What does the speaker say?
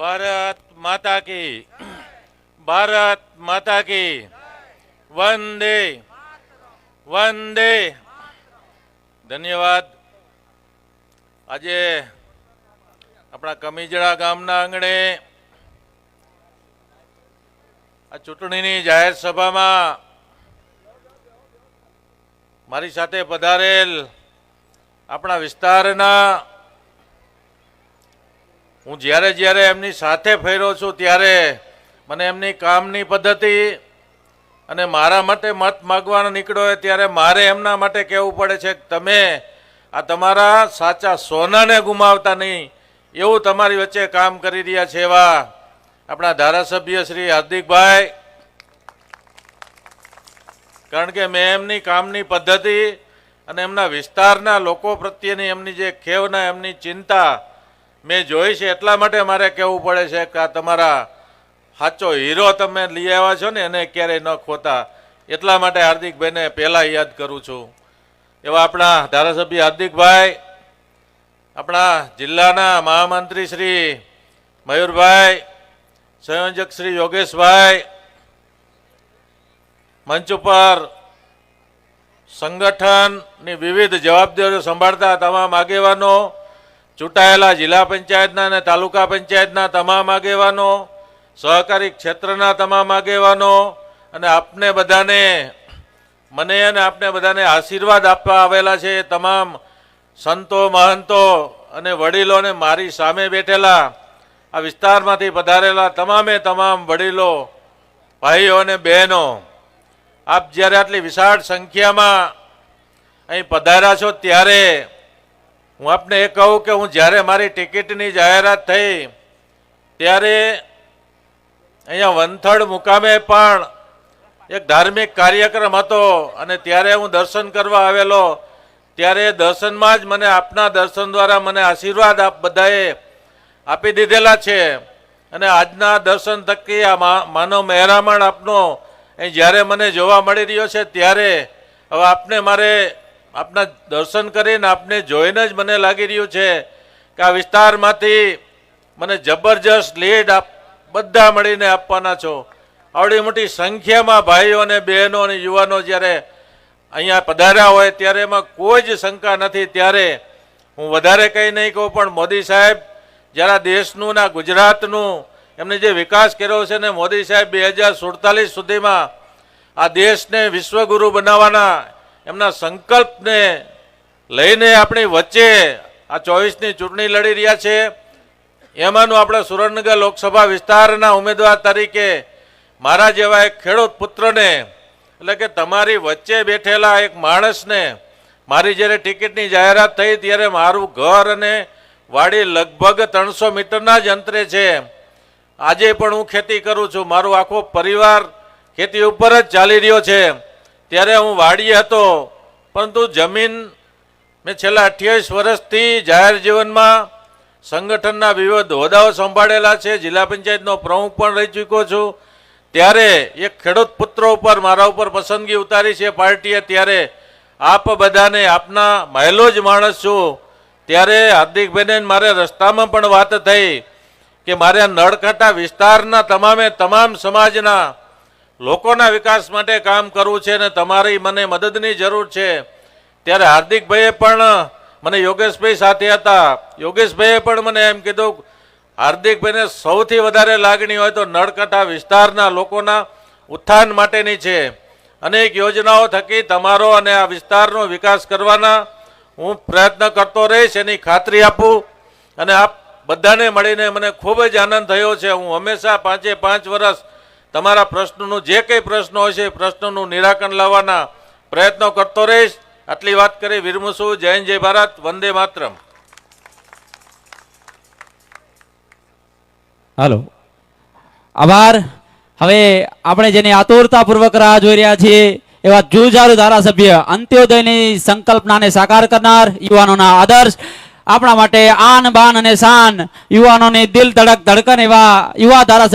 ભારત માતા કી. ભારત માતા કી. વંદે. વંદે. ધન્યવાદ. આજે આપણા કમીજડા ગામના આંગણે આ ચૂંટણીની જાહેર સભામાં મારી સાથે પધારેલ આપણા વિસ્તારના હું જ્યારે જ્યારે એમની સાથે ફેરો છું ત્યારે મને એમની કામની પદ્ધતિ અને મારા માટે મત માગવાનો નીકળ્યો હોય ત્યારે મારે એમના માટે કહેવું પડે છે કે તમે આ તમારા સાચા સોનાને ગુમાવતા નહીં, એવું તમારી વચ્ચે કામ કરી રહ્યા છે એવા આપણા ધારાસભ્ય શ્રી હાર્દિકભાઈ. કારણ કે મેં એમની કામની પદ્ધતિ અને એમના વિસ્તારના લોકો પ્રત્યેની એમની જે ખેવના, એમની ચિંતા મેં જોઈ છે, એટલા માટે મારે કહેવું પડે છે કે આ તમારા સાચો હીરો તમે લઈ આવ્યા છો ને, એને ક્યારેય ન ખોતા. એટલા માટે હાર્દિકભાઈને પહેલાં યાદ કરું છું. એવા આપણા ધારાસભ્ય હાર્દિકભાઈ, આપણા જિલ્લાના મહામંત્રી શ્રી મયુરભાઈ, સંયોજક શ્રી યોગેશભાઈ, મંચ ઉપર સંગઠનની વિવિધ જવાબદારીઓ સંભાળતા તમામ આગેવાનો ચૂંટાયેલા જિલ્લા પંચાયતના અને તાલુકા પંચાયતના તમામ આગેવાનો, સહકારી ક્ષેત્રના તમામ આગેવાનો અને આપને બધાને, મને અને આપને બધાને આશીર્વાદ આપવા આવેલા છે તમામ સંતો, મહંતો અને વડીલોને મારી સામે બેઠેલા, આ વિસ્તારમાંથી પધારેલા તમામે તમામ વડીલો, ભાઈઓ અને બહેનો, આપ જ્યારે આટલી વિશાળ સંખ્યામાં અહીં પધાર્યા છો ત્યારે હું આપને એ કહું કે હું જ્યારે મારી ટિકિટની જાહેરાત થઈ, ત્યારે અહીંયા વંથડ મુકામે પણ એક ધાર્મિક કાર્યક્રમ હતો અને ત્યારે હું દર્શન કરવા આવેલો, ત્યારે દર્શનમાં જ મને આપના દર્શન દ્વારા મને આશીર્વાદ આપ બધાએ આપી દીધેલા છે. અને આજના દર્શન થકી આ માનવ મહેરામણ આપનો અહીં જ્યારે મને જોવા મળી રહ્યો છે, ત્યારે હવે આપને મારે આપના દર્શન કરીને આપને જોઈને જ મને લાગી રહ્યું છે કે આ વિસ્તારમાંથી મને જબરજસ્ત લીડ આપ બધા મળીને આપવાના છો. આવડી મોટી સંખ્યામાં ભાઈઓ અને બહેનો અને યુવાનો જ્યારે અહીંયા પધાર્યા હોય ત્યારે એમાં કોઈ જ શંકા નથી. ત્યારે હું વધારે કંઈ નહીં કહું, પણ મોદી સાહેબ, જ્યારે દેશનું ના ગુજરાતનું એમને જે વિકાસ કર્યો છે ને મોદી સાહેબ, બે હજાર સુડતાલીસ સુધીમાં આ દેશને વિશ્વગુરુ બનાવવાના એમના સંકલ્પને લઈને આપણી વચ્ચે આ ચોવીસની ચૂંટણી લડી રહ્યા છે. એમાંનું આપણે સુરેન્દ્રનગર લોકસભા વિસ્તારના ઉમેદવાર તરીકે મારા જેવા એક ખેડૂત પુત્રને, એટલે કે તમારી વચ્ચે બેઠેલા એક માણસને મારી જ્યારે ટિકિટની જાહેરાત થઈ ત્યારે મારું ઘર અને વાડી લગભગ ત્રણસો મીટરના જ અંતરે છે. આજે પણ હું ખેતી કરું છું. મારો આખો પરિવાર ખેતી ઉપર જ ચાલી રહ્યો છે. ત્યારે હું વાડીએ હતો, પરંતુ જમીન મેં છેલ્લા અઠ્યાવીસ વર્ષથી જાહેર જીવનમાં સંગઠનના વિવિધ હોદ્દાઓ સંભાળેલા છે. જિલ્લા પંચાયતનો પ્રમુખ પણ રહી ચૂક્યો છું. ત્યારે એક ખેડૂત પુત્રો ઉપર, મારા ઉપર પસંદગી ઉતારી છે. પાર્ટીએ ત્યારે આપ બધાને, આપના મહેલો જ માણસ છું. ત્યારે હાર્દિકભાઈને મારે રસ્તામાં પણ વાત થઈ કે મારે નળકાંઠા વિસ્તારના તમામે તમામ સમાજના લોકોના વિકાસ માટે કામ કરવું છે અને તમારી મને મદદની જરૂર છે. ત્યારે હાર્દિકભાઈએ પણ મને યોગેશભાઈ સાથે હતા. યોગેશભાઈએ પણ મને એમ કીધું, હાર્દિકભાઈને સૌથી વધારે લાગણી હોય તો નળકટા વિસ્તારના લોકોના ઉત્થાન માટેની છે. અનેક યોજનાઓ થકી તમારો અને આ વિસ્તારનો વિકાસ કરવાના હું પ્રયત્ન કરતો રહીશ, એની ખાતરી આપું. અને આપ બધાને મળીને મને ખૂબ જ આનંદ થયો છે. હું હંમેશા પાંચે પાંચ વર્ષ તમારા પ્રશ્નનું જે કંઈ પ્રશ્નો હશે એ પ્રશ્નોનું નિરાકરણ લાવવાના પ્રયત્નો કરતો રહીશ. આટલી વાત કરી વિરમુસુ, જય જય ભારત, વંદે માતરમ. હાલો. આભાર. હવે આપણે જેની આતુરતાપૂર્વક રાહ જોઈ રહ્યા છીએ, એવા જુજારુ ધારાસભ્ય, અંત્યોદયની સંકલ્પનાને સાકાર કરનાર યુવાનોના આદર્શ, આપણા માટે આન બાન અને શાન યુવાનોની દિલ ધડક ધડકન એવા યુવા ધારાસભ્ય